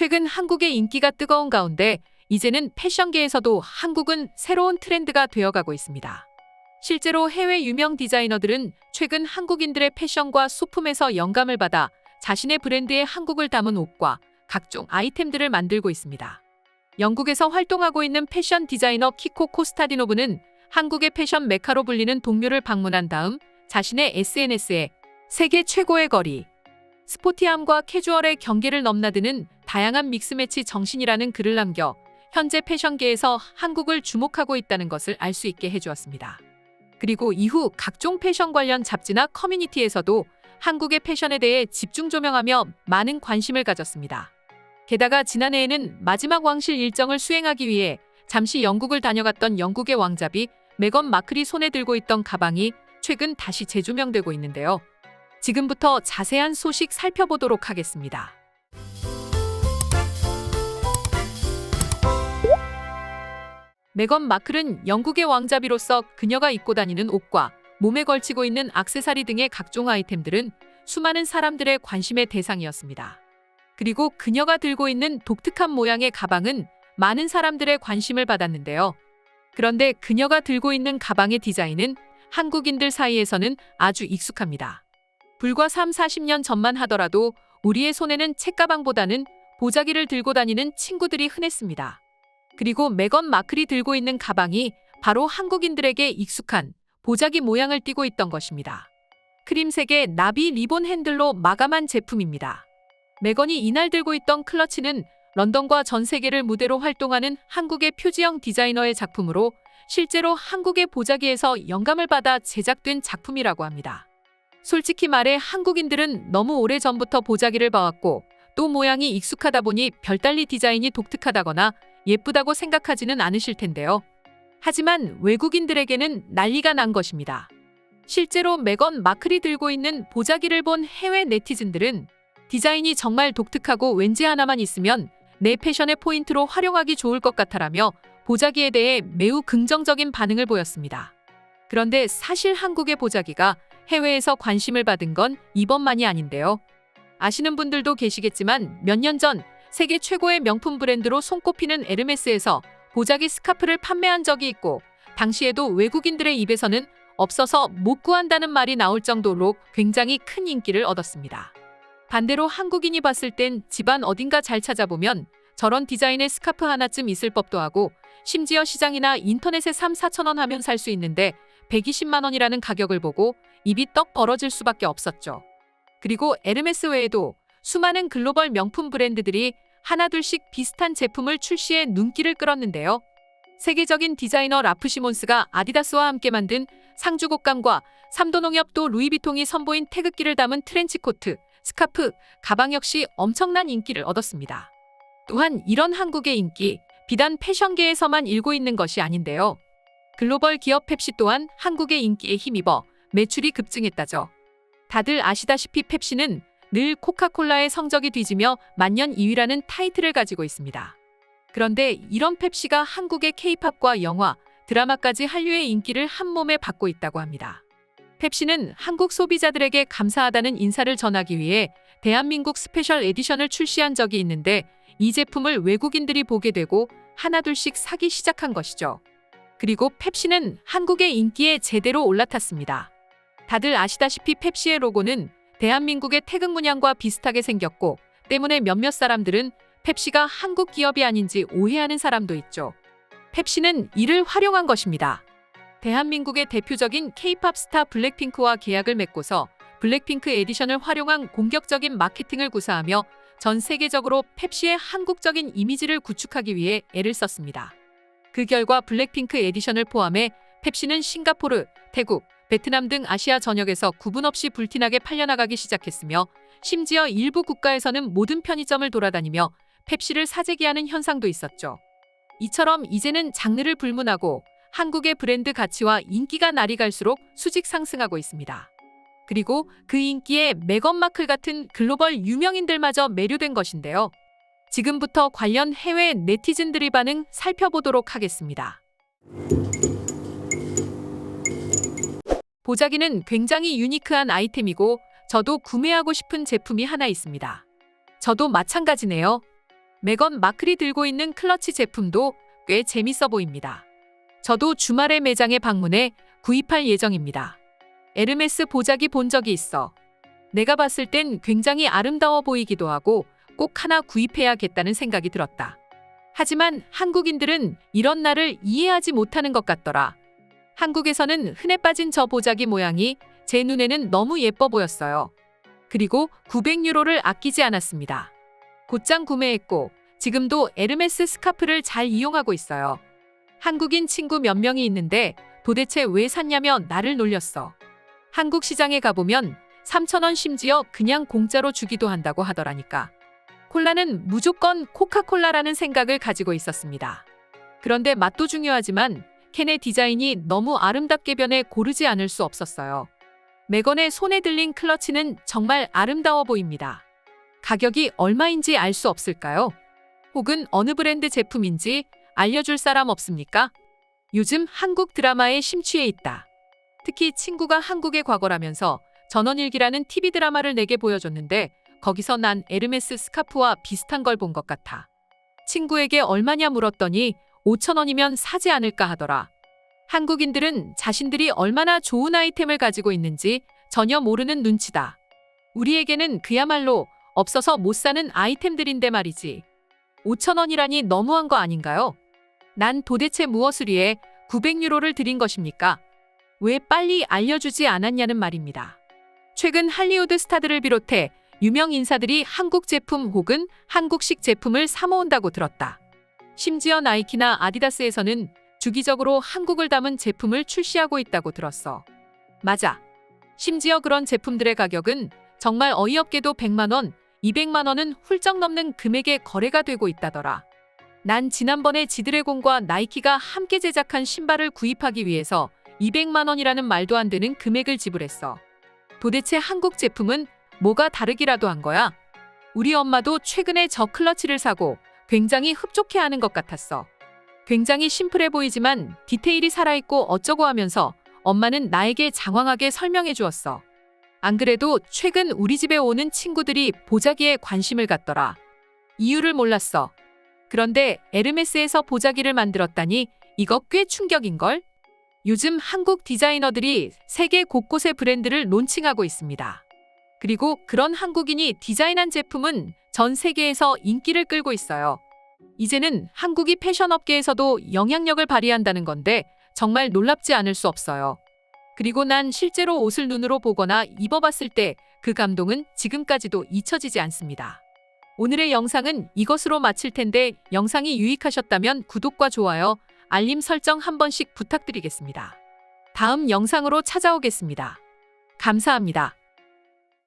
최근 한국의 인기가 뜨거운 가운데 이제는 패션계에서도 한국은 새로운 트렌드가 되어가고 있습니다. 실제로 해외 유명 디자이너들은 최근 한국인들의 패션과 소품에서 영감을 받아 자신의 브랜드에 한국을 담은 옷과 각종 아이템들을 만들고 있습니다. 영국에서 활동하고 있는 패션 디자이너 키코 코스타디노브는 한국의 패션 메카로 불리는 동묘를 방문한 다음 자신의 SNS에 세계 최고의 거리, 스포티함과 캐주얼의 경계를 넘나드는 다양한 믹스매치 정신이라는 글을 남겨 현재 패션계에서 한국을 주목하고 있다는 것을 알 수 있게 해주었습니다. 그리고 이후 각종 패션 관련 잡지나 커뮤니티에서도 한국의 패션에 대해 집중 조명하며 많은 관심을 가졌습니다. 게다가 지난해에는 마지막 왕실 일정을 수행하기 위해 잠시 영국을 다녀갔던 영국의 왕자비 메건 마클이 손에 들고 있던 가방이 최근 다시 재조명되고 있는데요. 지금부터 자세한 소식 살펴보도록 하겠습니다. 메건 마클은 영국의 왕자비로서 그녀가 입고 다니는 옷과 몸에 걸치고 있는 악세사리 등의 각종 아이템들은 수많은 사람들의 관심의 대상이었습니다. 그리고 그녀가 들고 있는 독특한 모양의 가방은 많은 사람들의 관심을 받았는데요. 그런데 그녀가 들고 있는 가방의 디자인은 한국인들 사이에서는 아주 익숙합니다. 불과 3, 40년 전만 하더라도 우리의 손에는 책가방보다는 보자기를 들고 다니는 친구들이 흔했습니다. 그리고 메건 마클이 들고 있는 가방이 바로 한국인들에게 익숙한 보자기 모양을 띠고 있던 것입니다. 크림색의 나비 리본 핸들로 마감한 제품입니다. 메건이 이날 들고 있던 클러치는 런던과 전 세계를 무대로 활동하는 한국의 표지형 디자이너의 작품으로 실제로 한국의 보자기에서 영감을 받아 제작된 작품이라고 합니다. 솔직히 말해 한국인들은 너무 오래 전부터 보자기를 봐왔고 또 모양이 익숙하다 보니 별달리 디자인이 독특하다거나 예쁘다고 생각하지는 않으실 텐데요. 하지만 외국인들에게는 난리가 난 것입니다. 실제로 메건 마클이 들고 있는 보자기를 본 해외 네티즌들은 디자인이 정말 독특하고 왠지 하나만 있으면 내 패션의 포인트로 활용하기 좋을 것 같아라며 보자기에 대해 매우 긍정적인 반응을 보였습니다. 그런데 사실 한국의 보자기가 해외에서 관심을 받은 건 이번만이 아닌데요. 아시는 분들도 계시겠지만 몇 년 전 세계 최고의 명품 브랜드로 손꼽히는 에르메스에서 보자기 스카프를 판매한 적이 있고 당시에도 외국인들의 입에서는 없어서 못 구한다는 말이 나올 정도로 굉장히 큰 인기를 얻었습니다. 반대로 한국인이 봤을 땐 집안 어딘가 잘 찾아보면 저런 디자인의 스카프 하나쯤 있을 법도 하고 심지어 시장이나 인터넷에 3, 4천 원 하면 살 수 있는데 120만 원이라는 가격을 보고 입이 떡 벌어질 수밖에 없었죠. 그리고 에르메스 외에도 수많은 글로벌 명품 브랜드들이 하나둘씩 비슷한 제품을 출시해 눈길을 끌었는데요. 세계적인 디자이너 라프 시몬스가 아디다스와 함께 만든 상주 곶감과 삼도농협도 루이비통이 선보인 태극기를 담은 트렌치코트, 스카프, 가방 역시 엄청난 인기를 얻었습니다. 또한 이런 한국의 인기, 비단 패션계에서만 일고 있는 것이 아닌데요. 글로벌 기업 펩시 또한 한국의 인기에 힘입어 매출이 급증했다죠. 다들 아시다시피 펩시는 늘 코카콜라의 성적이 뒤지며 만년 2위라는 타이틀을 가지고 있습니다. 그런데 이런 펩시가 한국의 케이팝과 영화, 드라마까지 한류의 인기를 한 몸에 받고 있다고 합니다. 펩시는 한국 소비자들에게 감사하다는 인사를 전하기 위해 대한민국 스페셜 에디션을 출시한 적이 있는데 이 제품을 외국인들이 보게 되고 하나둘씩 사기 시작한 것이죠. 그리고 펩시는 한국의 인기에 제대로 올라탔습니다. 다들 아시다시피 펩시의 로고는 대한민국의 태극 문양과 비슷하게 생겼고 때문에 몇몇 사람들은 펩시가 한국 기업이 아닌지 오해하는 사람도 있죠. 펩시는 이를 활용한 것입니다. 대한민국의 대표적인 케이팝 스타 블랙핑크와 계약을 맺고서 블랙핑크 에디션을 활용한 공격적인 마케팅을 구사하며 전 세계적으로 펩시의 한국적인 이미지를 구축하기 위해 애를 썼습니다. 그 결과 블랙핑크 에디션을 포함해 펩시는 싱가포르, 태국, 베트남 등 아시아 전역에서 구분 없이 불티나게 팔려나가기 시작했으며 심지어 일부 국가에서는 모든 편의점을 돌아다니며 펩시를 사재기하는 현상도 있었죠. 이처럼 이제는 장르를 불문하고 한국의 브랜드 가치와 인기가 날이 갈수록 수직 상승하고 있습니다. 그리고 그 인기에 메건 마클 같은 글로벌 유명인들마저 매료된 것인데요. 지금부터 관련 해외 네티즌들의 반응 살펴보도록 하겠습니다. 보자기는 굉장히 유니크한 아이템이고 저도 구매하고 싶은 제품이 하나 있습니다. 저도 마찬가지네요. 메건 마클이 들고 있는 클러치 제품도 꽤 재밌어 보입니다. 저도 주말에 매장에 방문해 구입할 예정입니다. 에르메스 보자기 본 적이 있어. 내가 봤을 땐 굉장히 아름다워 보이기도 하고 꼭 하나 구입해야겠다는 생각이 들었다. 하지만 한국인들은 이런 나를 이해하지 못하는 것 같더라. 한국에서는 흔해 빠진 저 보자기 모양이 제 눈에는 너무 예뻐 보였어요. 그리고 900유로를 아끼지 않았습니다. 곧장 구매했고 지금도 에르메스 스카프를 잘 이용하고 있어요. 한국인 친구 몇 명이 있는데 도대체 왜 샀냐며 나를 놀렸어. 한국 시장에 가보면 3,000원 심지어 그냥 공짜로 주기도 한다고 하더라니까. 콜라는 무조건 코카콜라라는 생각을 가지고 있었습니다. 그런데 맛도 중요하지만 캔의 디자인이 너무 아름답게 변해 고르지 않을 수 없었어요. 메건의 손에 들린 클러치는 정말 아름다워 보입니다. 가격이 얼마인지 알 수 없을까요? 혹은 어느 브랜드 제품인지 알려줄 사람 없습니까? 요즘 한국 드라마에 심취해 있다. 특히 친구가 한국의 과거라면서 전원일기라는 TV 드라마를 내게 보여줬는데 거기서 난 에르메스 스카프와 비슷한 걸 본 것 같아. 친구에게 얼마냐 물었더니 5천 원이면 사지 않을까 하더라. 한국인들은 자신들이 얼마나 좋은 아이템을 가지고 있는지 전혀 모르는 눈치다. 우리에게는 그야말로 없어서 못 사는 아이템들인데 말이지. 5천 원이라니 너무한 거 아닌가요? 난 도대체 무엇을 위해 900유로를 들인 것입니까? 왜 빨리 알려주지 않았냐는 말입니다. 최근 할리우드 스타들을 비롯해 유명 인사들이 한국 제품 혹은 한국식 제품을 사모은다고 들었다. 심지어 나이키나 아디다스에서는 주기적으로 한국을 담은 제품을 출시하고 있다고 들었어. 맞아. 심지어 그런 제품들의 가격은 정말 어이없게도 100만 원, 200만 원은 훌쩍 넘는 금액에 거래가 되고 있다더라. 난 지난번에 지드래곤과 나이키가 함께 제작한 신발을 구입하기 위해서 200만 원이라는 말도 안 되는 금액을 지불했어. 도대체 한국 제품은 뭐가 다르기라도 한 거야? 우리 엄마도 최근에 저 클러치를 사고 굉장히 흡족해하는 것 같았어. 굉장히 심플해 보이지만 디테일이 살아있고 어쩌고 하면서 엄마는 나에게 장황하게 설명해 주었어. 안 그래도 최근 우리 집에 오는 친구들이 보자기에 관심을 갖더라. 이유를 몰랐어. 그런데 에르메스에서 보자기를 만들었다니 이거 꽤 충격인걸? 요즘 한국 디자이너들이 세계 곳곳의 브랜드를 론칭하고 있습니다. 그리고 그런 한국인이 디자인한 제품은 전 세계에서 인기를 끌고 있어요. 이제는 한국이 패션 업계에서도 영향력을 발휘한다는 건데 정말 놀랍지 않을 수 없어요. 그리고 난 실제로 옷을 눈으로 보거나 입어봤을 때 그 감동은 지금까지도 잊혀지지 않습니다. 오늘의 영상은 이것으로 마칠 텐데 영상이 유익하셨다면 구독과 좋아요, 알림 설정 한 번씩 부탁드리겠습니다. 다음 영상으로 찾아오겠습니다. 감사합니다.